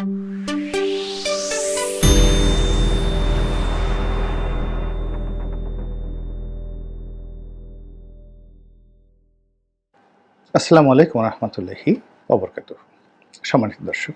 আসসালামু আলাইকুম রহমতুল্লাহি অবরকাত সম্মানিত দর্শক,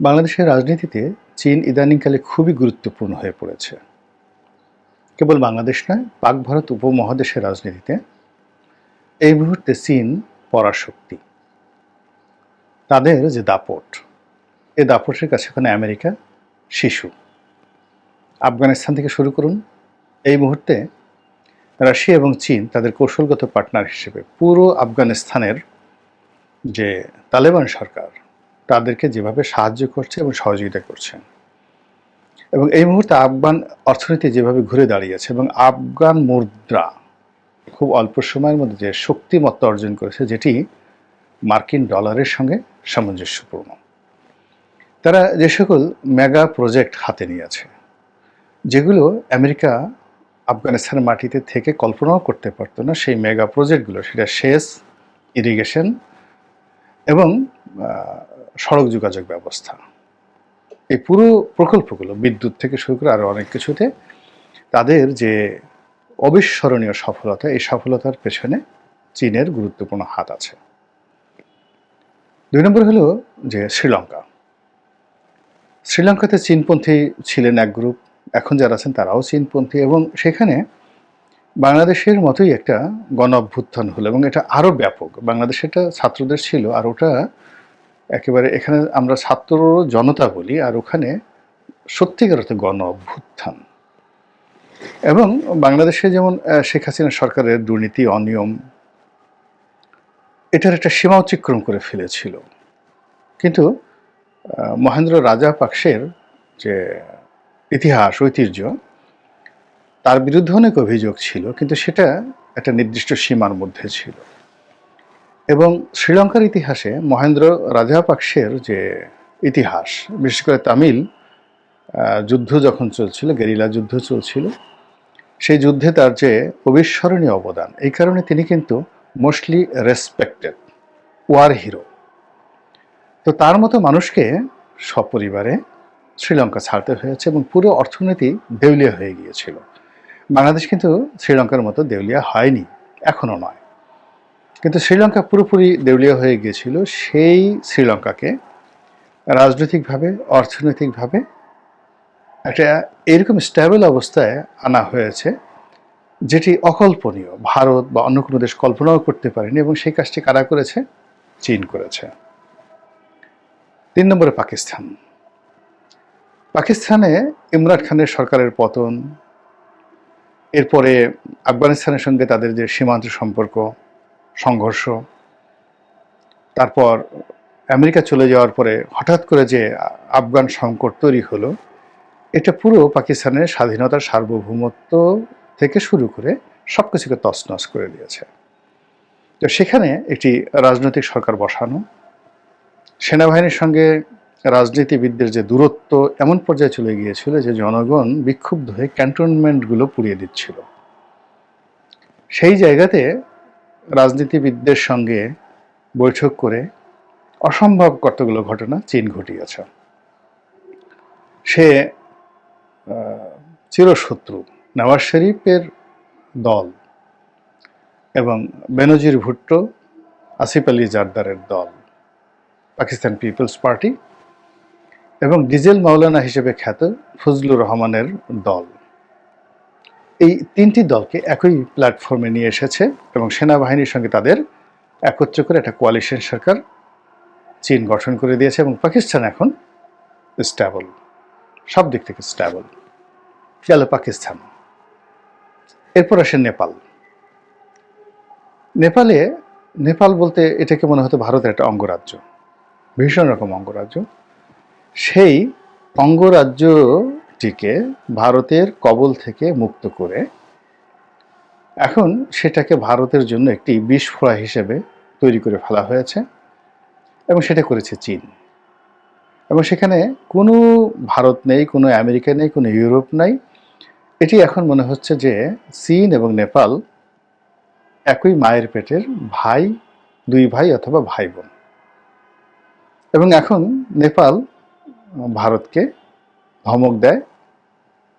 বাংলাদেশের রাজনীতিতে চীন ইদানিংকালে খুবই গুরুত্বপূর্ণ হয়ে পড়েছে। কেবল বাংলাদেশ নয়, পাক ভারত উপমহাদেশের রাজনীতিতে এই মুহূর্তে চীন পরাশক্তি। তাদের যে দাপট এই দাপটের কাছে ওখানে আমেরিকা শিশু। আফগানিস্তান থেকে শুরু করুন। এই মুহূর্তে রাশিয়া এবং চীন তাদের কৌশলগত পার্টনার হিসেবে পুরো আফগানিস্তানের যে তালেবান সরকার, তাদেরকে যেভাবে সাহায্য করছে এবং সহযোগিতা করছে। এবং এই মুহূর্তে আফগান অর্থনীতি যেভাবে ঘুরে দাঁড়িয়েছে এবং আফগান মুদ্রা খুব অল্প সময়ের মধ্যে যে শক্তিমত্তা অর্জন করেছে, যেটি মার্কিন ডলারের সঙ্গে সামঞ্জস্যপূর্ণ। তারা যে সকল মেগা প্রজেক্ট হাতে নিয়েছে, যেগুলো আমেরিকা আফগানিস্তানের মাটিতে থেকে কল্পনাও করতে পারতো না সেই মেগা প্রজেক্টগুলো, সেটা সেচ, ইরিগেশন এবং সড়ক যোগাযোগ ব্যবস্থা। এই পুরো প্রকল্পগুলো বিদ্যুৎ থেকে শুরু করে আরও অনেক কিছুতে তাদের যে অবিস্মরণীয় সফলতা, এই সফলতার পেছনে চীনের গুরুত্বপূর্ণ হাত আছে। দুই নম্বর হলো যে শ্রীলঙ্কা। শ্রীলঙ্কাতে চীনপন্থী ছিলেন এক গ্রুপ, এখন যারা আছেন তারাও চীনপন্থী এবং সেখানে বাংলাদেশের মতোই একটা গণ অভ্যুত্থান হলো এবং এটা আরও ব্যাপক। বাংলাদেশে এটা ছাত্রদের ছিল আর ওটা একেবারে এখানে আমরা ছাত্র জনতা বলি আর ওখানে সত্যিকার অর্থে গণ অভ্যুত্থান এবং বাংলাদেশে যেমন শেখ হাসিনা সরকারের দুর্নীতি, অনিয়ম, এটার একটা সীমা অতিক্রম করে ফেলেছিল। কিন্তু মহেন্দ্র রাজা পাকসের যে ইতিহাস, ঐতিহ্য, তার বিরুদ্ধে অনেক অভিযোগ ছিল, কিন্তু সেটা একটা নির্দিষ্ট সীমার মধ্যে ছিল। এবং শ্রীলঙ্কার ইতিহাসে মহেন্দ্র রাজাপাকসের যে ইতিহাস, বিশেষ করে তামিল যুদ্ধ যখন চলছিল, গেরিলা যুদ্ধ চলছিল, সেই যুদ্ধে তার যে অবিস্মরণীয় অবদান, এই কারণে তিনি কিন্তু মোস্টলি রেসপেক্টেড, ওয়ার হিরো। তো তার মতো মানুষকে সপরিবারে শ্রীলঙ্কা ছাড়তে হয়েছে এবং পুরো অর্থনীতি দেউলিয়া হয়ে গিয়েছিল। বাংলাদেশ কিন্তু শ্রীলঙ্কার মতো দেউলিয়া হয়নি এখনও নয়। কিন্তু শ্রীলঙ্কা পুরোপুরি দেউলিয়া হয়ে গিয়েছিল, সেই শ্রীলঙ্কাকে রাজনৈতিকভাবে, অর্থনৈতিকভাবে একটা এরকম স্ট্যাবল অবস্থায় আনা হয়েছে, যেটি অকল্পনীয়। ভারত বা অন্য কোনো দেশ কল্পনাও করতে পারেনি এবং সেই কাজটি কারা করেছে? চীন করেছে। তিন নম্বরে পাকিস্তান। পাকিস্তানে ইমরান খানের সরকারের পতন, এরপরে আফগানিস্তানের সঙ্গে তাদের যে সীমান্ত সম্পর্ক, সংঘর্ষ, তারপর আমেরিকা চলে যাওয়ার পরে হঠাৎ করে যে আফগান সংকট তৈরি হলো, এটা পুরো পাকিস্তানের স্বাধীনতার সার্বভৌমত্ব থেকে শুরু করে সব কিছুকে তছনছ করে দিয়েছে। তো সেখানে একটি রাজনৈতিক সরকার বসানো সেনাবাহিনীর সঙ্গে রাজনীতিবিদদের যে দূরত্ব এমন পর্যায়ে চলে গিয়েছিল যে জনগণ বিক্ষুব্ধ হয়ে ক্যান্টনমেন্টগুলো পুড়িয়ে দিচ্ছিল। সেই জায়গাতে রাজনীতিবিদদের সঙ্গে বৈঠক করে অসম্ভব কতগুলো ঘটনা চীন ঘটিয়েছে। সে চিরশত্রু নওয়াজ শরীফের দল এবং বেনজির ভুট্টো আসিফ আলী জারদারের দল। পাকিস্তান পিপলস পার্টি এবং ডিজেল মাওলানা হিসেবে খ্যাত ফজলুর রহমানের দল। এই তিনটি দলকে একই প্ল্যাটফর্মে নিয়ে এসেছে এবং সেনাবাহিনীর সঙ্গে তাদের একত্র করে একটা কোয়ালিশন সরকার চীন গঠন করে দিয়েছে এবং পাকিস্তান এখন স্ট্যাবল সব দিক থেকে স্ট্যাবল গেল পাকিস্তান। এরপর আসে নেপাল। নেপালে, নেপাল বলতে এটাকে মনে হতো ভারতের একটা অঙ্গরাজ্য। ভীষণ রকম অঙ্গরাজ্য। সেই অঙ্গরাজ্যটিকে ভারতের কবল থেকে মুক্ত করে এখন সেটাকে ভারতের জন্য একটি বিস্ফোরা হিসেবে তৈরি করে ফেলা হয়েছে এবং সেটা করেছে চীন। এবং সেখানে কোনো ভারত নেই, কোনো আমেরিকা নেই, কোনো ইউরোপ নাই। এটি এখন মনে হচ্ছে যে চীন এবং নেপাল একই মায়ের পেটের ভাই, দুই ভাই অথবা ভাই বোন এবং এখন নেপাল ভারতকে ধমক দেয়,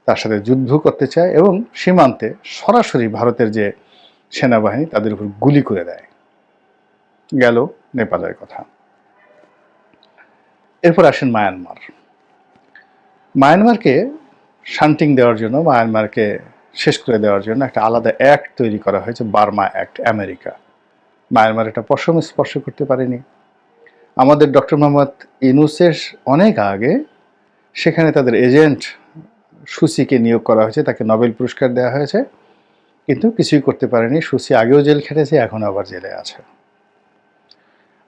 তার সাথে যুদ্ধ করতে চায় এবং সীমান্তে সরাসরি ভারতের যে সেনাবাহিনী তাদের উপর গুলি করে দেয়। গেল নেপালের কথা। এরপর আসেন মায়ানমার। মায়ানমারকে শান্টিং দেওয়ার জন্য, মায়ানমারকে শেষ করে দেওয়ার জন্য একটা আলাদা অ্যাক্ট তৈরি করা হয়েছে, বার্মা অ্যাক্ট আমেরিকা। মায়ানমার এটা পশম স্পর্শ করতে পারেনি। আমাদের ডক্টর মোহাম্মদ ইনুসের অনেক আগে সেখানে তাদের এজেন্ট সুসিকে নিয়োগ করা হয়েছে, তাকে নোবেল পুরস্কার দেওয়া হয়েছে, কিন্তু কিছুই করতে পারেনি। সুসি আগেও জেল খেটেছে এখন আবার জেলে আছে।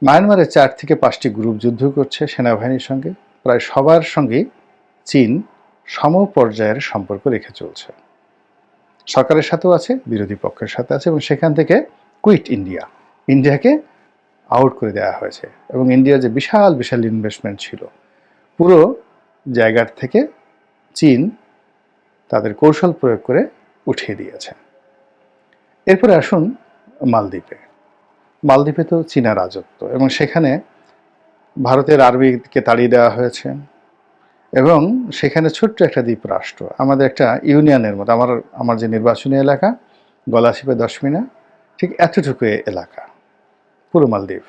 মায়ানমারে চার থেকে পাঁচটি গ্রুপ যুদ্ধ করছে সেনাবাহিনীর সঙ্গে। প্রায় সবার সঙ্গেই চীন সম পর্যায়ের সম্পর্ক রেখে চলছে। সরকারের সাথেও আছে, বিরোধী পক্ষের সাথে আছে, এবং সেখান থেকে কুইট ইন্ডিয়া। ইন্ডিয়াকে আউট করে দেওয়া হয়েছে। এবং ইন্ডিয়ার যে বিশাল বিশাল ইনভেস্টমেন্ট ছিল, পুরো জায়গার থেকে চীন তাদের কৌশল প্রয়োগ করে উঠিয়ে দিয়েছে। এরপরে আসুন মালদ্বীপে। মালদ্বীপে তো চীনা রাজত্ব এবং সেখানে ভারতের আরবিকে তাড়িয়ে দেওয়া হয়েছে এবং সেখানে ছোট্ট একটা দ্বীপ রাষ্ট্র আমাদের একটা ইউনিয়নের মতো, আমার আমার যে নির্বাচনী এলাকা, গলাশিপে দশমিনা, ঠিক এতটুকু এলাকা। পুরো মালদ্বীপ।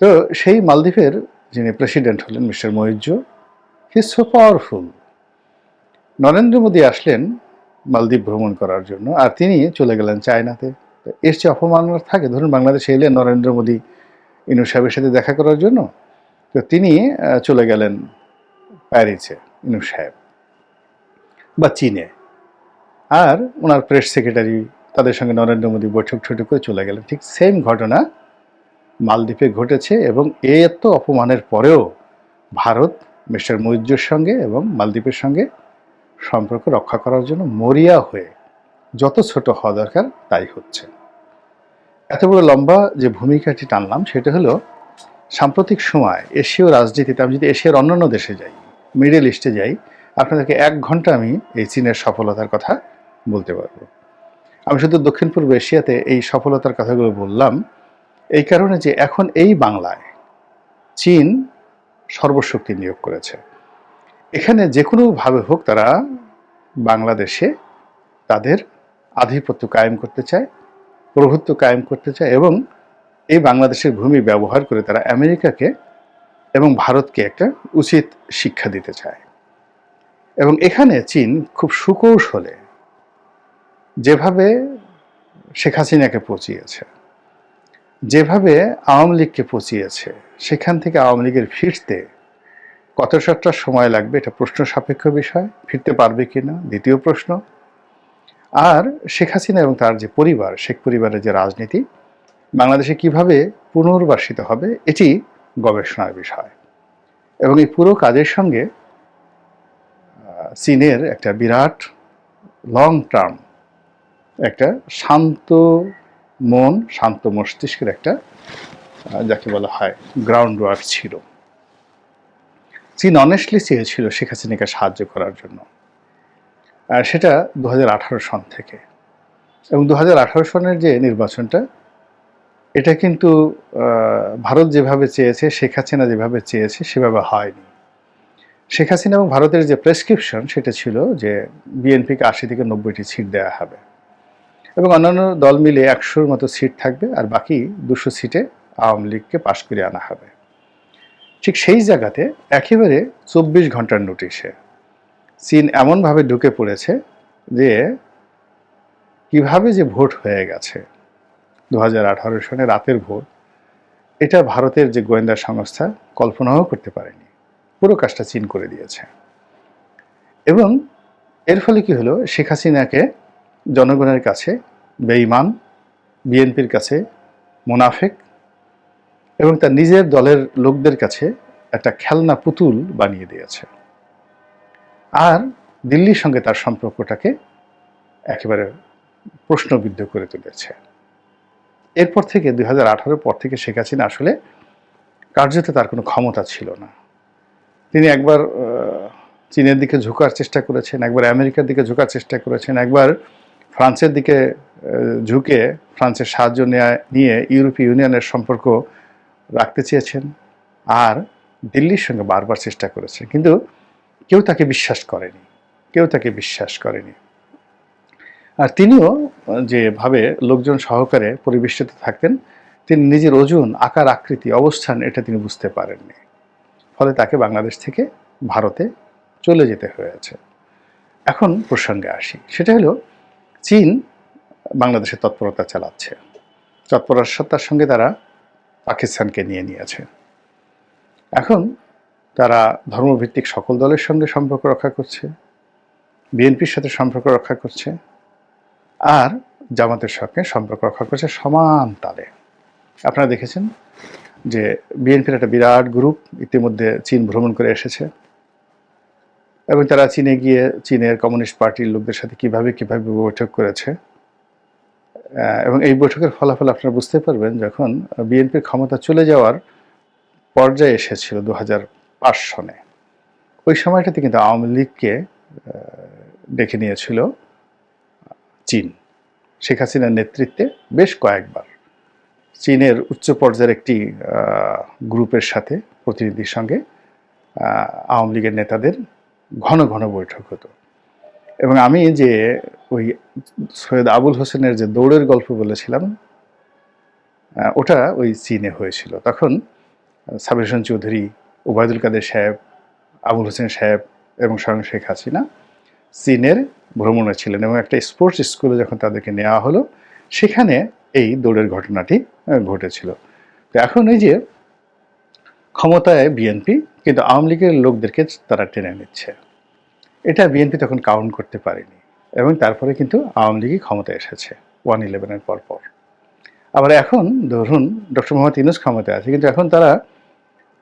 তো সেই মালদ্বীপের যিনি প্রেসিডেন্ট হলেন mister মৈর্য he so powerful Narendra Modi আসলেন মালদ্বীপ ভ্রমণ করার জন্য, আর তিনি চলে গেলেন চায়নাতে। তো এর চেয়ে অপমান থাকে? ধরুন বাংলাদেশে এলেন নরেন্দ্র মোদী ইনু সাহেবের সাথে দেখা করার জন্য। তো তিনি চলে গেলেন প্যারিসে ইনু সাহেব বা চীনে। আর ওনার প্রেস সেক্রেটারি তাদের সঙ্গে নরেন্দ্র মোদী বৈঠক ঠৈঠক করে চলে গেলেন। ঠিক সেম ঘটনা মালদ্বীপে ঘটেছে এবং এত অপমানের পরেও ভারত মিস্টার মৈর্যর সঙ্গে এবং মালদ্বীপের সঙ্গে সম্পর্ক রক্ষা করার জন্য মরিয়া হয়ে যত ছোট হওয়া দরকার তাই হচ্ছে। এত বড় লম্বা যে ভূমিকাটি টানলাম সেটা হলো সাম্প্রতিক সময় এশীয় রাজনীতিতে আমি যদি এশিয়ার অন্যান্য দেশে যাই মিডল ইস্টে যাই, আপনাদেরকে এক ঘণ্টা আমি এই চীনের সফলতার কথা বলতে পারব। আমি শুধু দক্ষিণ পূর্ব এশিয়াতে এই সফলতার কথাগুলো বললাম, এই কারণে যে এখন এই বাংলায় চীন সর্বশক্তি নিয়োগ করেছে। এখানে যে কোনোভাবে হোক তারা বাংলাদেশে তাদের আধিপত্য কায়েম করতে চায়, প্রভুত্ব কায়েম করতে চায় এবং এই বাংলাদেশের ভূমি ব্যবহার করে তারা আমেরিকাকে এবং ভারতকে একটা উচিত শিক্ষা দিতে চায়। এবং এখানে চীন খুব সুকৌশলে যেভাবে শেখ হাসিনাকে পচিয়েছে, যেভাবে আওয়ামী লীগকে পচিয়েছে, সেখান থেকে আওয়ামী লীগের ফিরতে কত সপ্তাহ সময় লাগবে এটা প্রশ্ন সাপেক্ষ বিষয়, ফিরতে পারবে কিনা দ্বিতীয় প্রশ্ন। আর শেখ হাসিনা এবং তার যে পরিবার, শেখ পরিবারের যে রাজনীতি, বাংলাদেশে কীভাবে পুনর্বাসিত হবে, এটি গবেষণার বিষয়। এবং এই পুরো কাজের সঙ্গে চীনের একটা বিরাট লং টার্ম একটা শান্ত মন, শান্ত মস্তিষ্কের একটা যাকে বলা হয় গ্রাউন্ড ওয়ার্ক ছিল। চীন অনেস্টলি চেয়েছিল শেখ হাসিনাকে সাহায্য করার জন্য। আর সেটা দু হাজার আঠারো সন থেকে। এবং দু হাজার আঠারো সনের যে নির্বাচনটা, এটা কিন্তু ভারত যেভাবে চেয়েছে, শেখ হাসিনা যেভাবে চেয়েছে, সেভাবে হয়নি। শেখ হাসিনা এবং ভারতের যে প্রেসক্রিপশন সেটা ছিল যে বিএনপিকে আশি থেকে নব্বইটি সিট দেওয়া হবে। এবং অন্যান্য দল মিলে একশোর মতো সিট থাকবে আর বাকি দুশো সিটে আওয়ামী লীগকে পাশ করে আনা হবে। ঠিক সেই জায়গাতে একেবারে চব্বিশ ঘণ্টার নোটিশে চীন এমনভাবে ঢুকে পড়েছে যে কীভাবে যে ভোট হয়ে গেছে দু হাজার আঠারো সনে রাতের ভোট, এটা ভারতের যে গোয়েন্দা সংস্থা কল্পনাও করতে পারেনি। পুরো কাজটা চীন করে দিয়েছে। এবং এর ফলে কি হলো? শেখ হাসিনাকে জনগণের কাছে বেঈমান, বিএনপির কাছে মুনাফেক এবং তার নিজের দলের লোকদের কাছে একটা খেলনা পুতুল বানিয়ে দিয়েছে। আর দিল্লির সঙ্গে তার সম্পর্কটাকে একেবারে প্রশ্নবিদ্ধ করে তুলেছে। এরপর থেকে দুই হাজার আঠারো পর থেকে শেখ হাসিনা আসলে কার্যত তার কোনো ক্ষমতা ছিল না। তিনি একবার চীনের দিকে ঝোঁকার চেষ্টা করেছেন, একবার আমেরিকার দিকে ঝোঁকার চেষ্টা করেছেন, একবার ফ্রান্সের দিকে ঝুঁকে ফ্রান্সের সাহায্য নেয়া, নিয়ে ইউরোপীয় ইউনিয়নের সম্পর্ক রাখতে চেয়েছেন আর দিল্লির সঙ্গে বারবার চেষ্টা করেছে। কিন্তু কেউ তাকে বিশ্বাস করেনি, কেউ তাকে বিশ্বাস করেনি। আর তিনিও যেভাবে লোকজন সহকারে পরিবেষ্টিত থাকতেন, তিনি নিজের ওজন, আকার, আকৃতি, অবস্থান এটা তিনি বুঝতে পারেননি। ফলে তাকে বাংলাদেশ থেকে ভারতে চলে যেতে হয়েছে। এখন প্রসঙ্গে আসি, সেটা হলো চীন বাংলাদেশে তৎপরতা চালাচ্ছে। তৎপরতার সঙ্গে তারা পাকিস্তানকে নিয়ে নিয়েছে। এখন তারা ধর্মভিত্তিক সকল দলের সঙ্গে সম্পর্ক রক্ষা করছে, বিএনপির সাথে সম্পর্ক রক্ষা করছে, আর জামাতের সঙ্গে সম্পর্ক রক্ষা করছে সমান তালে। আপনারা দেখেছেন যে বিএনপির একটা বিরাট গ্রুপ ইতিমধ্যে চীন ভ্রমণ করে এসেছে। এবং তারা চীনে গিয়ে চীনের কমিউনিস্ট পার্টির লোকদের সাথে কীভাবে কীভাবে বৈঠক করেছে এবং এই বৈঠকের ফলাফল আপনারা বুঝতে পারবেন যখন বিএনপির ক্ষমতা চলে যাওয়ার পর্যায়ে এসেছিল দু হাজার পাঁচ সনে। ওই সময়টাতে কিন্তু আওয়ামী লীগকে ডেকে নিয়েছিল চীন। শেখ হাসিনার নেতৃত্বে বেশ কয়েকবার চীনের উচ্চ পর্যায়ের একটি গ্রুপের সাথে প্রতিনিধির সঙ্গে আওয়ামী লীগের নেতাদের ঘন ঘন বৈঠক হতো। এবং আমি যে ওই সৈয়দ আবুল হোসেনের যে দৌড়ের গল্প বলেছিলাম ওটা ওই চীনে হয়েছিল। তখন সাবির হোসেন চৌধুরী, ওবায়দুল কাদের সাহেব, আবুল হোসেন সাহেব এবং স্বয়ং শেখ হাসিনা চীনের ভ্রমণে ছিলেন এবং একটা স্পোর্টস স্কুলে যখন তাদেরকে নেওয়া হলো, সেখানে এই দৌড়ের ঘটনাটি ঘটেছিল। তো এখন এই যে ক্ষমতায় বিএনপি কিন্তু আওয়ামী লীগের লোকদেরকে তারা টেনে নিচ্ছে। এটা বিএনপি তখন কাউন্ট করতে পারেনি এবং তারপরে কিন্তু আওয়ামী লীগই ক্ষমতায় এসেছে ওয়ান ইলেভেনের পর পর। আবার এখন ধরুন ডক্টর মোহাম্মদ ইউনুস ক্ষমতায় আছে, কিন্তু এখন তারা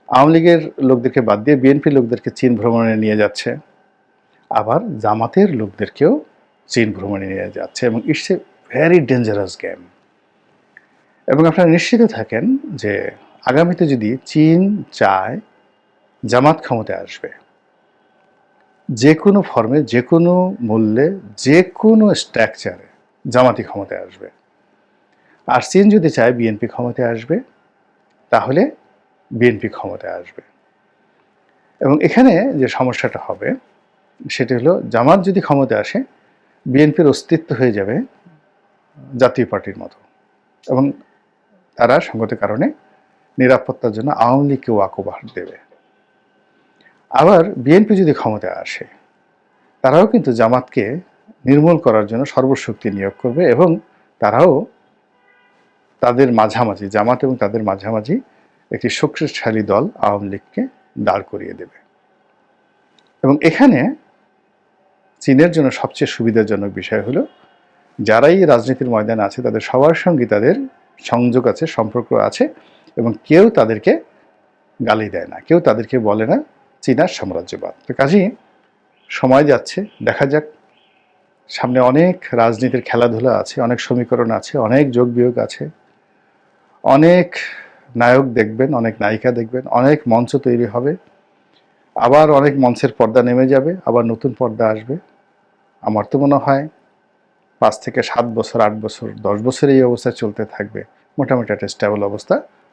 আওয়ামী লীগের লোকদেরকে বাদ দিয়ে বিএনপি লোকদেরকে চীন ভ্রমণে নিয়ে যাচ্ছে। আবার জামাতের লোকদেরকেও চীন ভ্রমণে নিয়ে যাচ্ছে এবং it's a very dangerous game এবং আপনারা নিশ্চিত থাকেন যে আগামীতে যদি চীন চায় জামাত ক্ষমতায় আসবে, যে কোনো ফর্মে যে কোনো মূল্যে, যে কোনো স্ট্রাকচারে জামাতি ক্ষমতায় আসবে। আর চীন যদি চায় বিএনপি ক্ষমতায় আসবে, তাহলে বিএনপি ক্ষমতায় আসবে। এবং এখানে যে সমস্যাটা হবে, সেটি হলো জামাত যদি ক্ষমতায় আসে বিএনপির অস্তিত্ব হয়ে যাবে জাতীয় পার্টির মতো। এবং তারা সঙ্গতের কারণে নিরাপত্তার জন্য আওয়ামী লীগকে ওয়াকোবাহ দেবে। আবার বিএনপি যদি ক্ষমতায় আসে, তারাও কিন্তু জামাতকে নির্মূল করার জন্য সর্বশক্তি নিয়োগ করবে এবং তারাও তাদের মাঝামাঝি, জামাত এবং তাদের মাঝামাঝি একটি শক্তিশালী দল আওয়ামী লীগকে দাঁড় করিয়ে দেবে। এবং এখানে চীনের জন্য সবচেয়ে সুবিধাজনক বিষয় হলো, যারাই রাজনীতির ময়দানে আছে, তাদের সবার সঙ্গে তাদের সংযোগ আছে, সম্পর্ক আছে। এবং কেউ তাদেরকে গালি দেয় না, কেউ তাদেরকে বলে না চীনার সাম্রাজ্যবাদ। তো কাজেই সময় যাচ্ছে, দেখা যাক। সামনে অনেক রাজনীতির খেলাধুলা আছে, অনেক সমীকরণ আছে, অনেক যোগ বিয়োগ আছে। অনেক নায়ক দেখবেন, অনেক নায়িকা দেখবেন, অনেক মঞ্চ তৈরি হবে। আবার অনেক মঞ্চের পর্দা নেমে যাবে, আবার নতুন পর্দা আসবে। আমার তো মনে হয় পাঁচ থেকে সাত বছর, আট বছর, দশ বছর এই অবস্থা চলতে থাকবে। মোটামুটি একটা স্টেবল অবস্থা।